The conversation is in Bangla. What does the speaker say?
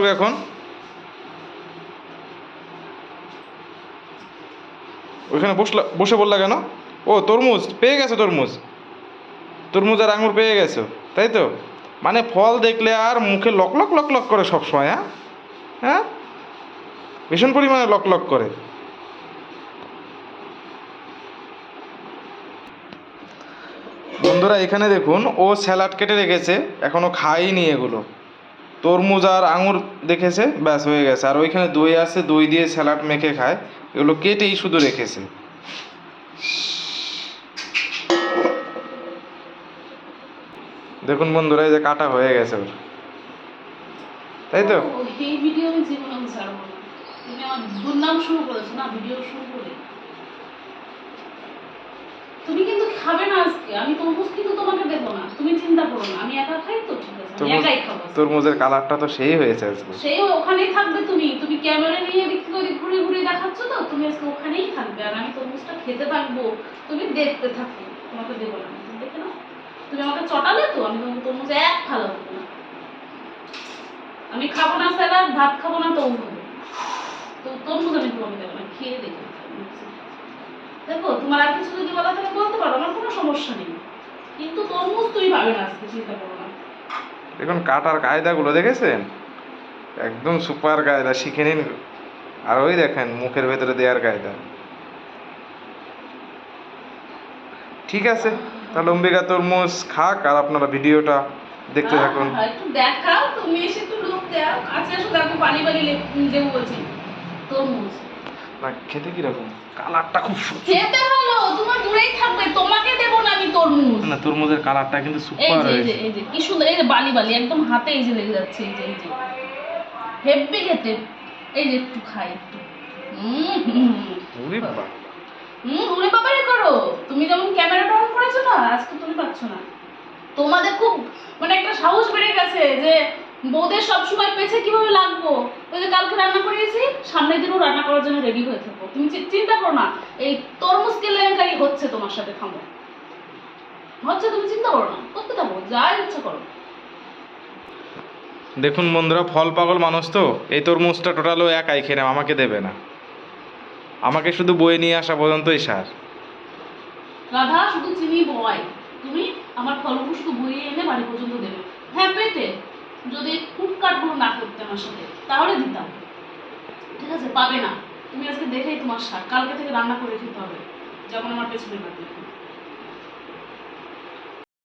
গো এখন। ওইখানে বসলা, বসে বললা কেন? ও, তরমুজ, পেয়ে গেছো তরমুজ। তরমুজ আর আঙুর পেয়ে গেছো, তাই তো? মানে ফল দেখলে আর মুখে লক লক লক লক করে সব সময় হ্যাঁ? হ্যাঁ? ভীষণ পরিমাণে লক লক করে। বন্ধুরা, এখানে দেখুন, ও স্যালাড কেটে রেখেছে, এখনও খাইনি এগুলো। তরমুজ আর আঙুর দেখেছে ব্যাস হয়ে গেছে। আর ওইখানে দই আছে দই দিয়ে স্যালাড মেখে খায়। এগুলো কেটেই শুধু রেখেছে। দেখুন বন্ধুরা এই যে কাটা হয়ে গেছে ওর। তাই তো? ও, এই ভিডিও আমি জীবনে আমি ছাড়বো তুমি আমার দুর্নাম শুরু করেছ না ভিডিও শুরু করে। তুমি কিন্তু খাবে না আজকে। আমি তরমুজ কিন্তু তোমাকে দেবো না। তুমি চিন্তা করো না। আমি একা খাই তো ঠিক আছে। আমি একাই খাব। তরমুজের কালারটা তো সেই হয়েছে আজকে। সেই ওখানেই থাকবে তুমি। তুমি ক্যামেরা নিয়ে এদিক থেকে ওদিক ঘুরে ঘুরে দেখাচ্ছ তো? তুমি আজকে ওখানেই থাকবে। আর আমি তরমুজটা খেতে থাকব তুমি দেখতে থাকো। তোমাকে দেবো না। দেখে নাও। তুমি আমাকে চটালে তো? আমি তোমাকে তরমুজ এক দেবো না। আমি খাব না স্যালাড, ভাত খাব না তরমুজ। তো তরমুজ আমি তোমাকে দেবো না। খেয়ে দেখে দেখো, তোমার আর কিছু যদি বলা থাকে বলতে পারো। আমার কোনো সমস্যা নেই। কিন্তু তরমুজ তুমি পাবে না আজকে, চিন্তা করো। না দেখুন কাটার কায়দাগুলো দেখেছেন? একদম সুপার কায়দা শিখে নিন। আর ওই দেখেন মুখের ভেতরে দেওয়ার কায়দা। ঠিক আছে তাহলে অম্বিকা তরমুজ খাক আর আপনারা ভিডিওটা দেখতে থাকুন। একটু দেখাও তুমি এসে একটু লোক দাও কাছে এসে দেখো পানি পানি দেবো বলছি তরমুজ। না খেতে কীরকম? কালারটা খুব সু- খেতে ভালো তোমার দূরেই থাকবে তোমাকে দেবো না আমি তরমুজ। না তরমুজের কালারটা কিন্তু সুপার যে এই যে হয়েছে এই যে কি সুন্দর এই যে বালি বালি একদম হাতে এই যে লেগে যাচ্ছে এই যে এই যে। হেব্বি খেতে। এই যে একটু খাই একটু। হুম উড়ে বাবারে করো। তুমি যেমন ক্যামেরাটা অন করেছ না আজকে তুমি পাচ্ছ না। তোমাদের খুব মানে একটা সাহস বেড়ে গেছে যে বৌদের সব সময় পেছে কীভাবে লাগবো। ওই যে কালকে রান্না করিয়েছি রান্না করার জন্য রেডি হয়ে থাকব তুমি চিন্তা করো না এই তরমুজ কেলেঙ্কারি হচ্ছে তোমার সাথে থামো হচ্ছে তুমি চিন্তা করো না করতে থাকো যা ইচ্ছা করো। দেখুন বন্ধুরা ফল পাগল মানুষ তো এই তরমুজটা টোটালও একাই খেয়ে আমাকে দেবে না। আমাকে শুধু বয়ে নিয়ে আসা পর্যন্তই সার। রাধা শুধু চিনি বয়। তুমি আমার শুধু বইয়ে এনে বাড়ি পর্যন্ত দেবে। হ্যাঁ পেতে। যদি ফুটকাটগুলো না করতে আমার সাথে তাহলে দিতাম। ঠিক আছে, পাবে না। তুমি আজকে দেখেই তোমার শাক কালকে থেকে রান্না করে খেতে হবে। যেমন আমার পেছনে বাড়ি